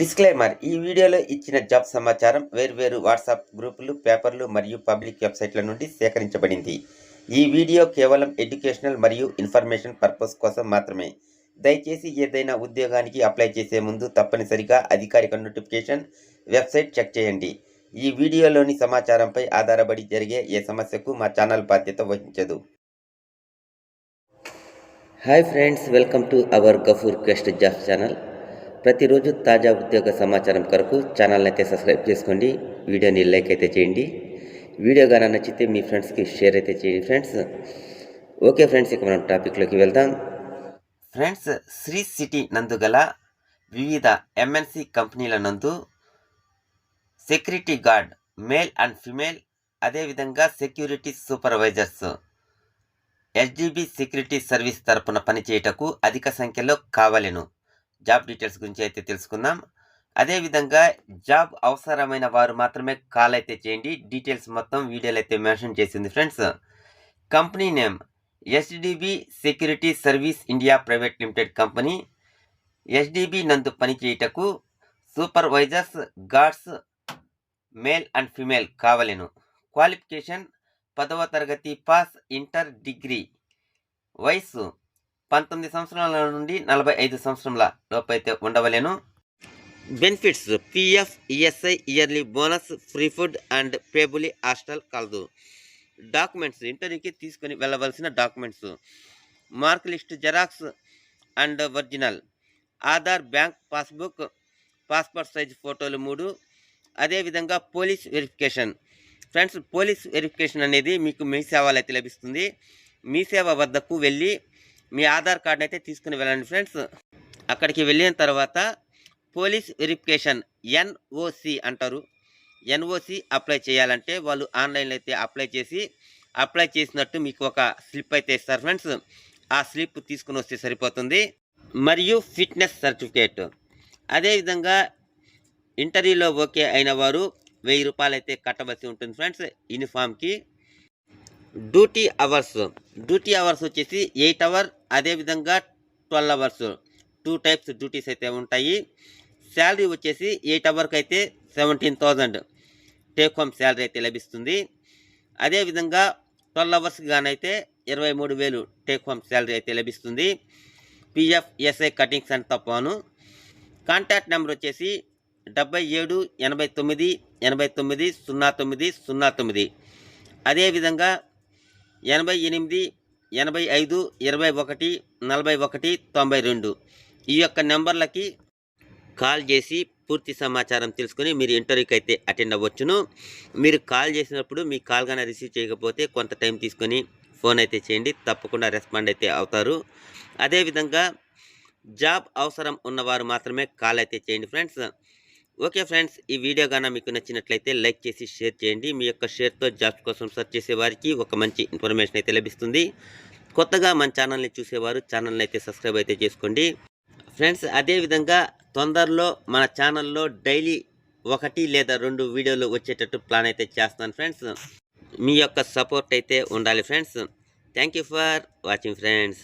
Disclaimer ఈ వీడియోలో ఇచ్చిన జాబ్ సమాచారం వేర్వేరు వాట్సాప్ గ్రూపులు పేపర్లు మరియు పబ్లిక్ వెబ్సైట్ల నుండి సేకరించబడింది. ఈ వీడియో కేవలం ఎడ్యుకేషనల్ మరియు ఇన్ఫర్మేషన్ పర్పస్ కోసం మాత్రమే. దయచేసి ఏదైనా ఉద్యోగానికి అప్లై చేసే ముందు తప్పనిసరిగా అధికారిక నోటిఫికేషన్ వెబ్సైట్ చెక్ చేయండి. ఈ వీడియోలోని సమాచారంపై ఆధారపడి జరిగే ఏ సమస్యకు మా ఛానల్ బాధ్యత వహించదు. Hi friends welcome to our Gafoor quest job channel ప్రతిరోజు తాజా ఉద్యోగ సమాచారం కొరకు ఛానల్ని అయితే సబ్స్క్రైబ్ చేసుకోండి. వీడియోని లైక్ అయితే చేయండి. వీడియో కానీ నచ్చితే మీ ఫ్రెండ్స్కి షేర్ అయితే చేయండి ఫ్రెండ్స్. ఓకే ఫ్రెండ్స్ ఇక మనం టాపిక్లోకి వెళ్దాం. ఫ్రెండ్స్ శ్రీ సిటీ నందు గల వివిధ ఎంఎన్సి కంపెనీల నందు security guard male and female అదేవిధంగా security supervisors SDB security service తరపున పనిచేయటకు అధిక సంఖ్యలో కావలెను. జాబ్ డీటెయిల్స్ గురించి అయితే తెలుసుకుందాం. అదేవిధంగా జాబ్ అవసరమైన వారు మాత్రమే కాల్ అయితే చేయండి. డీటెయిల్స్ మొత్తం వీడియోలో అయితే మెన్షన్ చేసింది friends. Company name SDB security service India private limited company. SDB నందు పనిచేయుటకు supervisors guards male and female కావలేను. Qualification పదవ తరగతి పాస్ ఇంటర్ డిగ్రీ వయస్సు పంతొమ్మిది సంవత్సరాల నుండి నలభై ఐదు సంవత్సరాల లోపైతే అయితే ఉండవలేను benefits PF ESI yearly bonus free food and payable hostel కలదు. డాక్యుమెంట్స్ ఇంటర్వ్యూకి తీసుకొని వెళ్ళవలసిన documents mark list xerox and original Aadhaar bank passbook passport size ఫోటోలు మూడు. అదేవిధంగా police verification friends police verification అనేది మీకు మీ సేవలు అయితే లభిస్తుంది. మీ సేవ వద్దకు వెళ్ళి మీ ఆధార్ కార్డును అయితే తీసుకుని వెళ్ళండి ఫ్రెండ్స్. అక్కడికి వెళ్ళిన తర్వాత పోలీస్ వెరిఫికేషన్ ఎన్ఓసి అంటారు. ఎన్ఓసి అప్లై చేయాలంటే వాళ్ళు ఆన్లైన్లో అయితే అప్లై చేసి అప్లై చేసినట్టు మీకు ఒక స్లిప్ అయితే ఇస్తారు ఫ్రెండ్స్. ఆ స్లిప్ తీసుకుని వస్తే సరిపోతుంది. మరియు ఫిట్నెస్ సర్టిఫికేట్. అదేవిధంగా ఇంటర్వ్యూలో ఓకే అయిన వారు వెయ్యి రూపాయలు అయితే కట్టవలసి ఉంటుంది friends యూనిఫామ్కి. Duty hours. Duty hours వచ్చేసి ఎయిట్ అవర్ అదేవిధంగా twelve hours two types duties అయితే ఉంటాయి. శాలరీ వచ్చేసి ఎయిట్ అవర్కి అయితే seventeen thousand take home salary అయితే లభిస్తుంది. అదేవిధంగా ట్వెల్వ్ అవర్స్కి గానైతే ఇరవై మూడు వేలు టేక్ హోమ్ శాలరీ అయితే లభిస్తుంది. పిఎఫ్ ఎస్ఐ కటింగ్స్ అని తప్పను కాంటాక్ట్ నెంబర్ వచ్చేసి డెబ్బై ఏడు ఎనభై తొమ్మిది ఎనభై తొమ్మిది సున్నా తొమ్మిది సున్నా తొమ్మిది. అదేవిధంగా ఎనభై ఎనిమిది ఎనభై ఐదు ఇరవై ఒకటి నలభై ఒకటి తొంభై రెండు. ఈ యొక్క నెంబర్లకి కాల్ చేసి పూర్తి సమాచారం తెలుసుకొని మీరు ఇంటర్వ్యూకి అయితే అటెండ్ అవ్వచ్చును. మీరు కాల్ చేసినప్పుడు మీ కాల్ కానీ రిసీవ్ చేయకపోతే కొంత టైం తీసుకొని ఫోన్ అయితే చేయండి తప్పకుండా రెస్పాండ్ అయితే అవుతారు. అదేవిధంగా జాబ్ అవసరం ఉన్నవారు మాత్రమే కాల్ అయితే చేయండి ఫ్రెండ్స్. ఓకే ఫ్రెండ్స్ ఈ వీడియో కానీ మీకు నచ్చినట్లయితే లైక్ చేసి షేర్ చేయండి. మీ యొక్క షేర్తో జాబ్స్ కోసం సెర్చ్ చేసే వారికి ఒక మంచి ఇన్ఫర్మేషన్ అయితే లభిస్తుంది. కొత్తగా మన ఛానల్ని చూసేవారు ఛానల్ని అయితే సబ్స్క్రైబ్ అయితే చేసుకోండి. ఫ్రెండ్స్ అదేవిధంగా తొందరలో మన ఛానల్లో డైలీ ఒకటి లేదా రెండు వీడియోలు వచ్చేటట్టు ప్లాన్ అయితే చేస్తాను ఫ్రెండ్స్. మీ యొక్క సపోర్ట్ అయితే ఉండాలి friends. Thank you for watching friends.